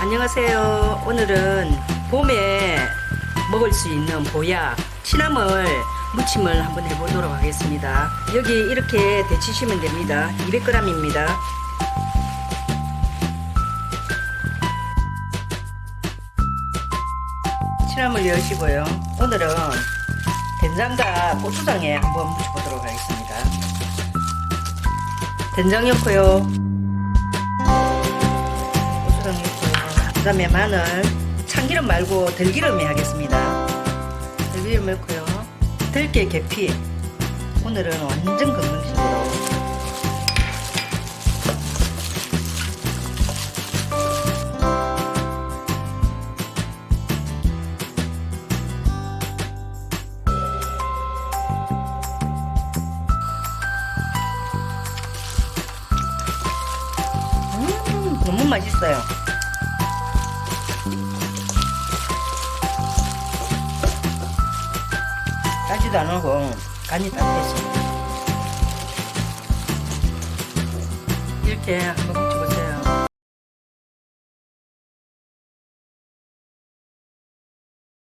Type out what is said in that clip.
안녕하세요. 오늘은 봄에 먹을 수 있는 보약 치나물 무침을 한번 해보도록 하겠습니다. 여기 이렇게 데치시면 됩니다. 200g입니다. 치나물 여시고요. 오늘은 된장과 고추장에 한번 무쳐보도록 하겠습니다. 된장 넣고요. 그 다음에 마늘, 참기름 말고 들기름에 하겠습니다. 들기름 넣고요. 들깨 계피. 오늘은 완전 건강식으로. 음, 너무 맛있어요. 짜지도 안 하고 간이 딱 됐어. 이렇게 한번